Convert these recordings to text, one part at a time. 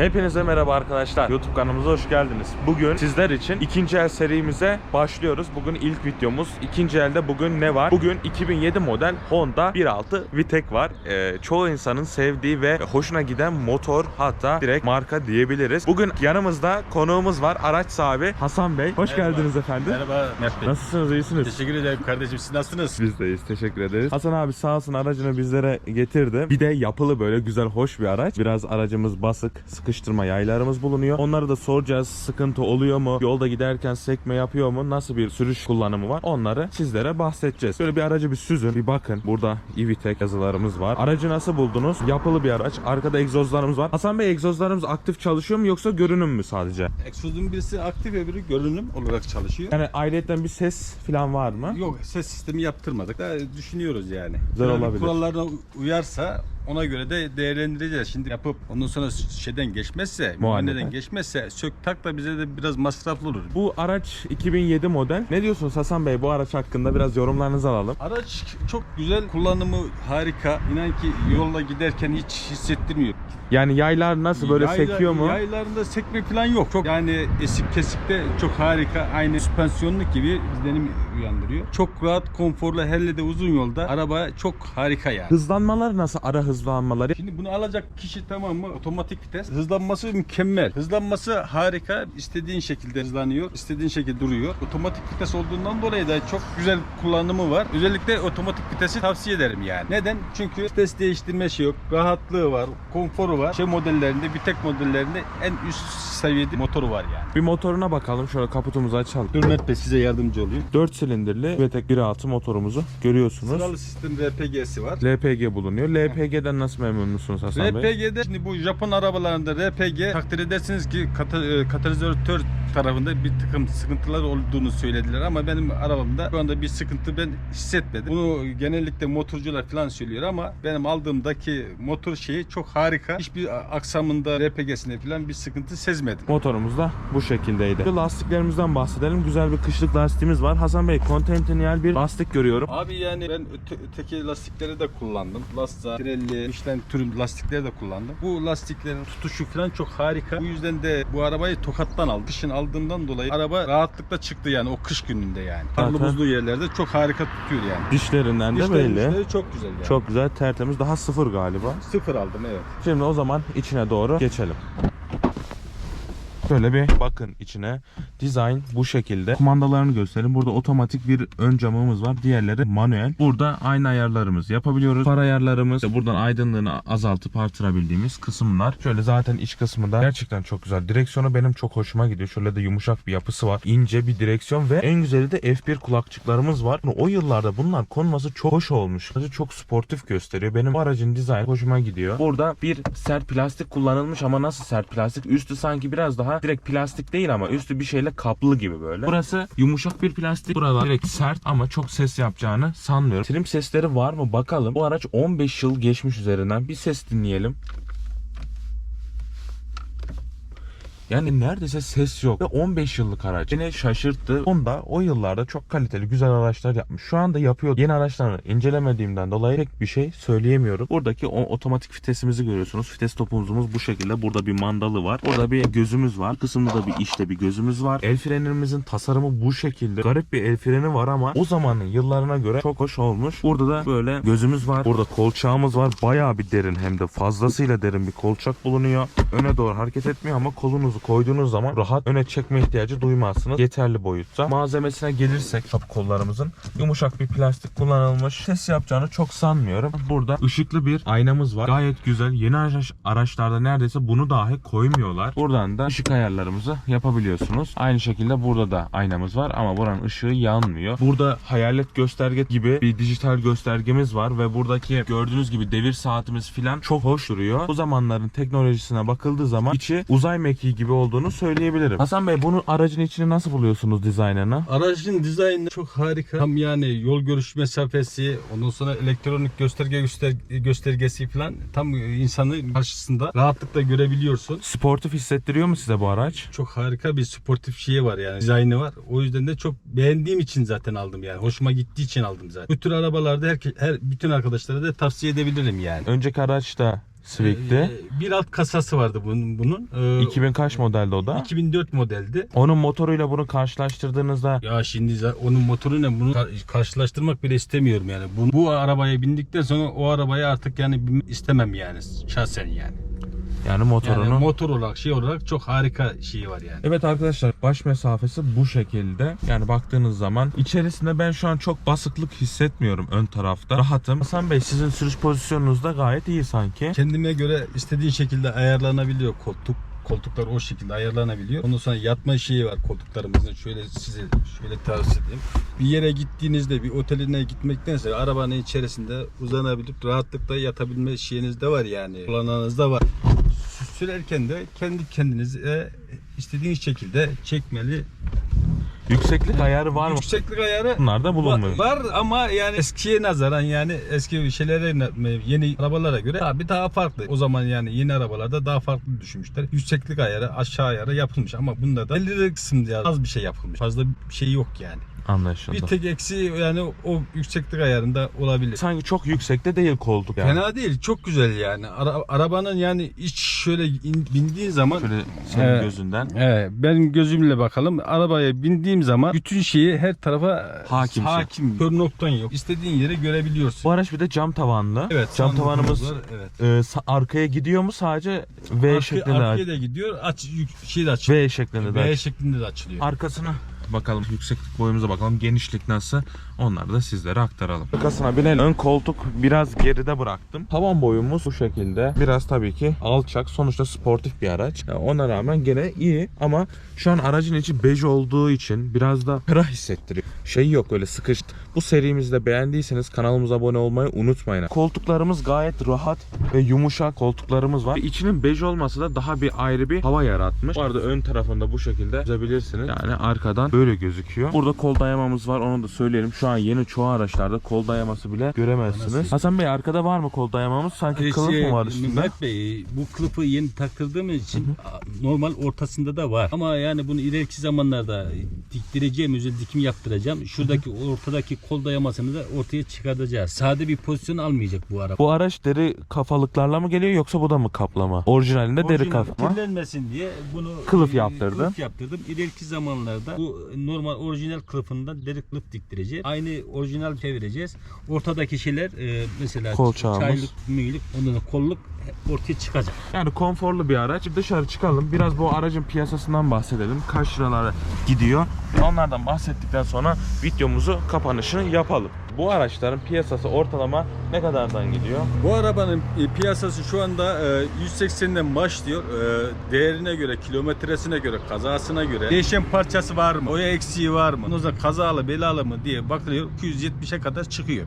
Hepinize merhaba arkadaşlar. YouTube kanalımıza hoş geldiniz. Bugün sizler için ikinci el serimize başlıyoruz. Bugün ilk videomuz. İkinci elde bugün ne var? Bugün 2007 model Honda 1.6 VTEC var. Ee, çoğu insanın sevdiği ve hoşuna giden motor hatta direkt marka diyebiliriz. Bugün yanımızda konuğumuz var. Araç sahibi Hasan Bey. Hoş Merhaba. geldiniz efendim. Merhaba Mert Bey. Nasılsınız? iyisiniz? Teşekkür ederim kardeşim. Siz nasılsınız? Biz deyiz. Teşekkür ederiz. Hasan abi sağ olsun aracını bizlere getirdi. Bir de yapılı böyle güzel hoş bir araç. Biraz aracımız basık, sıkıştırma yaylarımız bulunuyor. Onları da soracağız. Sıkıntı oluyor mu? Yolda giderken sekme yapıyor mu? Nasıl bir sürüş kullanımı var? Onları sizlere bahsedeceğiz. Şöyle bir aracı bir süzün. Bir bakın. Burada Ivitek yazılarımız var. Aracı nasıl buldunuz? Yapılı bir araç. Arkada egzozlarımız var. Hasan Bey egzozlarımız aktif çalışıyor mu yoksa görünüm mü sadece? Egzozun birisi aktif öbürü görünüm olarak çalışıyor. Yani ayrıyetten bir ses falan var mı? Yok ses sistemi yaptırmadık. Daha düşünüyoruz yani. Güzel Trafik olabilir. Kurallarına uyarsa ona göre de değerlendireceğiz. Şimdi yapıp ondan sonra şeyden geçmezse, muayeneden geçmezse sök tak da bize de biraz masraflı olur. Bu araç 2007 model. Ne diyorsunuz Hasan Bey bu araç hakkında biraz yorumlarınızı alalım. Araç çok güzel, kullanımı harika. İnan ki yolda giderken hiç hissettirmiyor. Yani yaylar nasıl böyle Yayla- sekiyor mu? Yaylarında sekme falan yok. Çok yani esik kesikte çok harika. Aynı süspansiyonluk gibi izlenim uyandırıyor. Çok rahat, konforlu, hele de uzun yolda araba çok harika yani. Hızlanmalar nasıl? Ara hızlanmaları. Şimdi bunu alacak kişi tamam mı? Otomatik vites. Hızlanması mükemmel. Hızlanması harika. İstediğin şekilde hızlanıyor. istediğin şekilde duruyor. Otomatik vites olduğundan dolayı da çok güzel kullanımı var. Özellikle otomatik vitesi tavsiye ederim yani. Neden? Çünkü vites değiştirme şey yok. Rahatlığı var. Konforu var. Şey modellerinde, bir tek modellerinde en üst seviyede motoru var yani. Bir motoruna bakalım. Şöyle kaputumuzu açalım. Dur Mert Bey size yardımcı olayım. 4 silindirli VTEC 1.6 motorumuzu görüyorsunuz. Sıralı sistem RPG'si var. LPG bulunuyor. LPG'den nasıl memnun musunuz Hasan Bey? RPG'de şimdi bu Japon arabalarında RPG takdir edersiniz ki kata, e, katalizatör tarafında bir takım sıkıntılar olduğunu söylediler ama benim arabamda şu anda bir sıkıntı ben hissetmedim. Bunu genellikle motorcular falan söylüyor ama benim aldığımdaki motor şeyi çok harika. Hiçbir aksamında RPG'sinde falan bir sıkıntı sezmedim. Motorumuz da bu şekildeydi. Lastiklerimizden bahsedelim. Güzel bir kışlık lastiğimiz var. Hasan Bey Continental bir lastik görüyorum. Abi yani ben öte, öteki lastikleri de kullandım. Lasta, Pirelli, Michelin türü lastikleri de kullandım. Bu lastiklerin tutuşu falan çok harika. Bu yüzden de bu arabayı tokattan aldım. Kışın aldığımdan dolayı araba rahatlıkla çıktı yani o kış gününde yani. Karlı buzlu yerlerde çok harika tutuyor yani. Dişlerinden de Dişleri, belli. dişleri çok güzel yani. Çok güzel tertemiz. Daha sıfır galiba. Sıfır aldım evet. Şimdi o zaman içine doğru geçelim. Şöyle bir bakın içine. Design bu şekilde. Kumandalarını gösterin. Burada otomatik bir ön camımız var. Diğerleri manuel. Burada aynı ayarlarımız yapabiliyoruz. Far ayarlarımız. İşte buradan aydınlığını azaltıp artırabildiğimiz kısımlar. Şöyle zaten iç kısmı da gerçekten çok güzel. Direksiyonu benim çok hoşuma gidiyor. Şöyle de yumuşak bir yapısı var. İnce bir direksiyon ve en güzeli de F1 kulakçıklarımız var. O yıllarda bunlar konması çok hoş olmuş. Çok sportif gösteriyor. Benim aracın dizaynı hoşuma gidiyor. Burada bir sert plastik kullanılmış ama nasıl sert plastik? Üstü sanki biraz daha direkt plastik değil ama üstü bir şeyle kaplı gibi böyle. Burası yumuşak bir plastik. Buralar direkt sert ama çok ses yapacağını sanmıyorum. Trim sesleri var mı bakalım. Bu araç 15 yıl geçmiş üzerinden. Bir ses dinleyelim. Yani neredeyse ses yok. Ve 15 yıllık araç. Beni şaşırttı. Honda o yıllarda çok kaliteli güzel araçlar yapmış. Şu anda yapıyor. Yeni araçlarını incelemediğimden dolayı pek bir şey söyleyemiyorum. Buradaki o otomatik vitesimizi görüyorsunuz. Vites topumuzumuz bu şekilde. Burada bir mandalı var. Burada bir gözümüz var. Bu kısımda da bir işte bir gözümüz var. El frenimizin tasarımı bu şekilde. Garip bir el freni var ama o zamanın yıllarına göre çok hoş olmuş. Burada da böyle gözümüz var. Burada kolçağımız var. Bayağı bir derin hem de fazlasıyla derin bir kolçak bulunuyor. Öne doğru hareket etmiyor ama kolunuzu koyduğunuz zaman rahat öne çekme ihtiyacı duymazsınız. Yeterli boyutta. Malzemesine gelirsek kapı kollarımızın yumuşak bir plastik kullanılmış. Ses yapacağını çok sanmıyorum. Burada ışıklı bir aynamız var. Gayet güzel. Yeni araç, araçlarda neredeyse bunu dahi koymuyorlar. Buradan da ışık ayarlarımızı yapabiliyorsunuz. Aynı şekilde burada da aynamız var ama buranın ışığı yanmıyor. Burada hayalet gösterge gibi bir dijital göstergemiz var ve buradaki gördüğünüz gibi devir saatimiz filan çok hoş duruyor. Bu zamanların teknolojisine bakıldığı zaman içi uzay mekiği gibi olduğunu söyleyebilirim. Hasan Bey bunun aracın içini nasıl buluyorsunuz dizaynını? Aracın dizaynı çok harika. Tam yani yol görüş mesafesi, ondan sonra elektronik gösterge göster göstergesi falan tam insanı karşısında rahatlıkla görebiliyorsun. Sportif hissettiriyor mu size bu araç? Çok harika bir sportif şeyi var yani dizaynı var. O yüzden de çok beğendiğim için zaten aldım yani. Hoşuma gittiği için aldım zaten. Bu tür arabalarda her, her bütün arkadaşlara da tavsiye edebilirim yani. Önceki araçta Civic'te. Ee, bir alt kasası vardı bunun. bunun. Ee, 2000 kaç modelde o da? 2004 modeldi. Onun motoruyla bunu karşılaştırdığınızda Ya şimdi onun motoruyla bunu kar- karşılaştırmak bile istemiyorum yani. Bu, bu arabaya bindikten sonra o arabaya artık yani istemem yani şahsen yani. Yani motorunu Yani motor olarak şey olarak çok harika şeyi var yani. Evet arkadaşlar baş mesafesi bu şekilde. Yani baktığınız zaman içerisinde ben şu an çok basıklık hissetmiyorum ön tarafta. Rahatım. Hasan Bey sizin sürüş pozisyonunuz da gayet iyi sanki. Kendime göre istediğin şekilde ayarlanabiliyor koltuk. Koltuklar o şekilde ayarlanabiliyor. Ondan sonra yatma şeyi var koltuklarımızın. Şöyle size şöyle tavsiye edeyim. Bir yere gittiğinizde bir oteline gitmektense arabanın içerisinde uzanabilip rahatlıkla yatabilme şeyiniz de var yani. Kullananınız da var. Sürerken de kendi kendinize istediğiniz şekilde çekmeli. Yükseklik ayarı var mı? Yükseklik ayarı Bunlar da bulunmuyor. Var, var ama yani eskiye nazaran yani eski şeylere yeni arabalara göre abi daha farklı. O zaman yani yeni arabalarda daha farklı düşünmüşler. Yükseklik ayarı aşağı ayarı yapılmış ama bunda da belirli kısımda az bir şey yapılmış. Fazla bir şey yok yani. Anlaşıldı. Bir tek eksi yani o yükseklik ayarında olabilir. Sanki çok yüksekte değil koltuk yani. Fena değil. Çok güzel yani. Ara- arabanın yani iç şöyle in- bindiğin zaman Şöyle senin Evet. gözünden. Evet, benim gözümle bakalım. Arabaya bindiğim zaman bütün şeyi her tarafa Hakimsin. hakim. Kör noktan yok. İstediğin yeri görebiliyorsun. Bu araç bir de cam tavanlı. Evet, Cam tavanımız var, evet. e, sa- arkaya gidiyor mu sadece V Arka- şeklinde arkaya aç- da gidiyor. Aç yük- şey de açılıyor. V şeklinde de V aç- şeklinde de açılıyor. Arkasına bakalım yükseklik boyumuza bakalım genişlik nasıl onları da sizlere aktaralım. Arkasına binelim. Ön koltuk biraz geride bıraktım. Tavan boyumuz bu şekilde. Biraz tabii ki alçak. Sonuçta sportif bir araç. Yani ona rağmen gene iyi ama şu an aracın içi bej olduğu için biraz da ferah hissettiriyor. Şey yok öyle sıkıştı. Bu serimizi de beğendiyseniz kanalımıza abone olmayı unutmayın. Koltuklarımız gayet rahat ve yumuşak koltuklarımız var. İçinin bej olması da daha bir ayrı bir hava yaratmış. Bu arada ön tarafında bu şekilde çizebilirsiniz. Yani arkadan böyle gözüküyor. Burada kol dayamamız var onu da söyleyelim. Şu an yeni çoğu araçlarda kol dayaması bile göremezsiniz. Nasıl? Hasan Bey arkada var mı kol dayamamız? Sanki kılıf şey, mı var üstünde? Mehmet Bey bu kılıfı yeni taktırdığımız için normal ortasında da var. Ama yani bunu ileriki zamanlarda diktireceğim, özel dikim yaptıracağım. Şuradaki ortadaki kol dayamasını da ortaya çıkartacağız. Sade bir pozisyon almayacak bu araba. Bu araç deri kafalıklarla mı geliyor yoksa bu da mı kaplama? Orijinalinde deri kaplama. kirlenmesin diye bunu Kılıf e, yaptırdın. Kılıf yaptırdım. İleriki zamanlarda bu normal orijinal kılıfından deri kılıf diktireceğiz. Aynı orijinal çevireceğiz. Ortadaki şeyler e, mesela Kolçağımız. çaylık, müyülük, ondan sonra kolluk ortaya çıkacak. Yani konforlu bir araç. Dışarı çıkalım. Biraz bu aracın piyasasından bahsedelim. Kaç liralara gidiyor. Onlardan bahsettikten sonra videomuzu kapanışını yapalım. Bu araçların piyasası ortalama ne kadardan gidiyor? Bu arabanın e, piyasası şu anda e, 180'den başlıyor. E, değerine göre, kilometresine göre, kazasına göre değişen parçası var mı? Oya eksiği var mı? Ondan kazalı, belalı mı diye bakılıyor. 270'e kadar çıkıyor.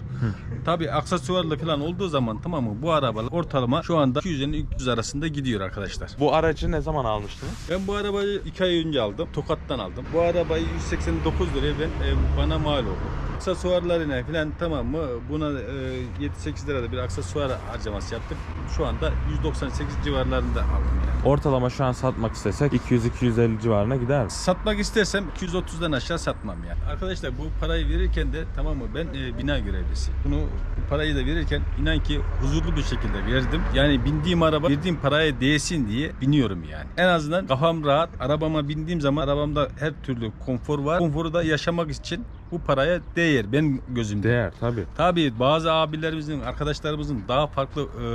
Tabii aksesuarlı falan olduğu zaman tamam mı? Bu arabalar ortalama şu anda 200 ile 300 arasında gidiyor arkadaşlar. Bu aracı ne zaman almıştınız? Ben bu arabayı 2 ay önce aldım. Tokat'tan aldım. Bu arabayı 189 liraya ben e, bana mal oldu. Aksesuarlarına falan tamam mı? Buna e, 7-8 lirada bir aksesuar harcaması yaptık. Şu anda 198 civarlarında aldım yani. Ortalama şu an satmak istesek 200-250 civarına gider? Satmak istersem 230'dan aşağı satmam yani. Arkadaşlar bu parayı verirken de tamam mı ben e, bina görevlisiyim. Bunu bu parayı da verirken inan ki huzurlu bir şekilde verdim. Yani bindiğim araba verdiğim paraya değsin diye biniyorum yani. En azından kafam rahat. Arabama bindiğim zaman arabamda her türlü konfor var. Konforu da yaşamak için bu paraya değer ben gözümde. Değer tabii. Tabii bazı abilerimizin, arkadaşlarımızın daha farklı e,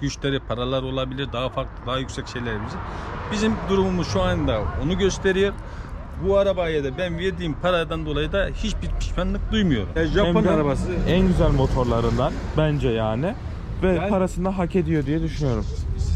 güçleri, paralar olabilir, daha farklı, daha yüksek şeylerimizin. Bizim durumumuz şu anda onu gösteriyor. Bu arabaya da ben verdiğim paradan dolayı da hiçbir pişmanlık duymuyorum. E, Japon Hem de arabası En güzel motorlarından bence yani. Ve Yani- parasını da hak ediyor diye düşünüyorum.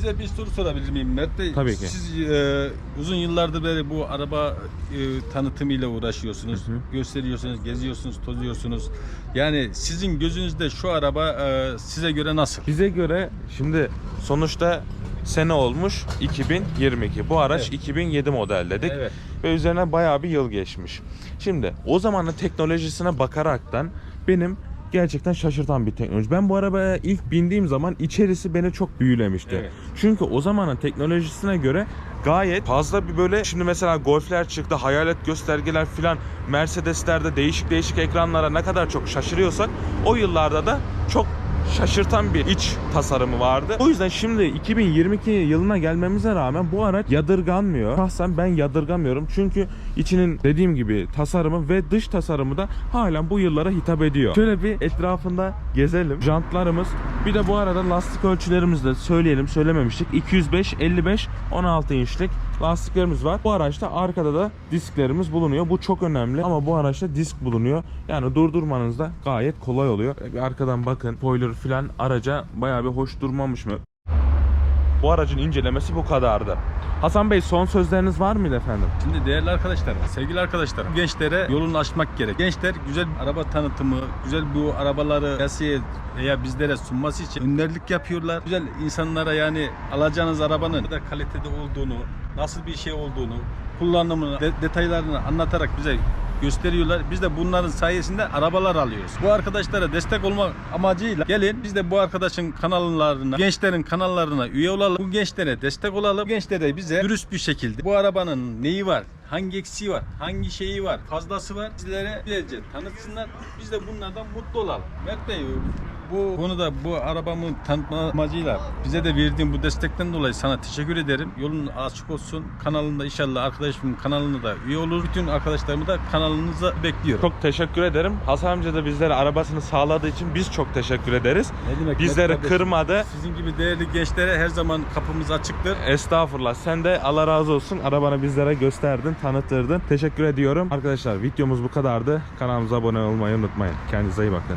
Size bir soru sorabilir miyim Mert Bey? Tabii ki. Siz e, uzun yıllardır beri bu araba e, tanıtımıyla uğraşıyorsunuz. Hı hı. Gösteriyorsunuz, geziyorsunuz, tozuyorsunuz. Yani sizin gözünüzde şu araba e, size göre nasıl? Bize göre şimdi sonuçta sene olmuş 2022. Bu araç Evet. 2007 model dedik. Evet. Ve üzerine bayağı bir yıl geçmiş. Şimdi o zamanın teknolojisine bakaraktan benim gerçekten şaşırtan bir teknoloji. Ben bu arabaya ilk bindiğim zaman içerisi beni çok büyülemişti. Evet. Çünkü o zamanın teknolojisine göre gayet fazla bir böyle şimdi mesela Golf'ler çıktı, hayalet göstergeler filan Mercedes'lerde değişik değişik ekranlara ne kadar çok şaşırıyorsak o yıllarda da çok şaşırtan bir iç tasarımı vardı. O yüzden şimdi 2022 yılına gelmemize rağmen bu araç yadırganmıyor. Şahsen ben yadırgamıyorum. Çünkü içinin dediğim gibi tasarımı ve dış tasarımı da halen bu yıllara hitap ediyor. Şöyle bir etrafında gezelim. Jantlarımız bir de bu arada lastik ölçülerimizi de söyleyelim söylememiştik. 205, 55, 16 inçlik lastiklerimiz var. Bu araçta arkada da disklerimiz bulunuyor. Bu çok önemli ama bu araçta disk bulunuyor. Yani durdurmanız da gayet kolay oluyor. Bir arkadan bakın spoiler falan araca bayağı bir hoş durmamış mı? Bu aracın incelemesi bu kadardı. Hasan Bey son sözleriniz var mıydı efendim? Şimdi değerli arkadaşlar, sevgili arkadaşlarım, gençlere yolunu açmak gerek. Gençler güzel araba tanıtımı, güzel bu arabaları piyasaya veya bizlere sunması için önderlik yapıyorlar. Güzel insanlara yani alacağınız arabanın kadar kalitede olduğunu, nasıl bir şey olduğunu, kullanımını, de- detaylarını anlatarak bize gösteriyorlar. Biz de bunların sayesinde arabalar alıyoruz. Bu arkadaşlara destek olmak amacıyla gelin biz de bu arkadaşın kanallarına, gençlerin kanallarına üye olalım. Bu gençlere destek olalım. Bu gençlere bize dürüst bir şekilde bu arabanın neyi var, hangi eksiği var, hangi şeyi var, fazlası var bizlere güzelce tanıtsınlar. Biz de bunlardan mutlu olalım. Mert Bey bu konuda bu arabamın tanıtma amacıyla bize de verdiğin bu destekten dolayı sana teşekkür ederim. Yolun açık olsun. Kanalında inşallah arkadaşımın kanalına da üye olur. Bütün arkadaşlarımı da kanalınıza bekliyorum. Çok teşekkür ederim. Hasan amca da bizlere arabasını sağladığı için biz çok teşekkür ederiz. Ne demek, Bizleri kardeşim? kırmadı. Sizin gibi değerli gençlere her zaman kapımız açıktır. Estağfurullah. Sen de Allah razı olsun. Arabanı bizlere gösterdin, tanıttırdın. Teşekkür ediyorum. Arkadaşlar videomuz bu kadardı. Kanalımıza abone olmayı unutmayın. Kendinize iyi bakın.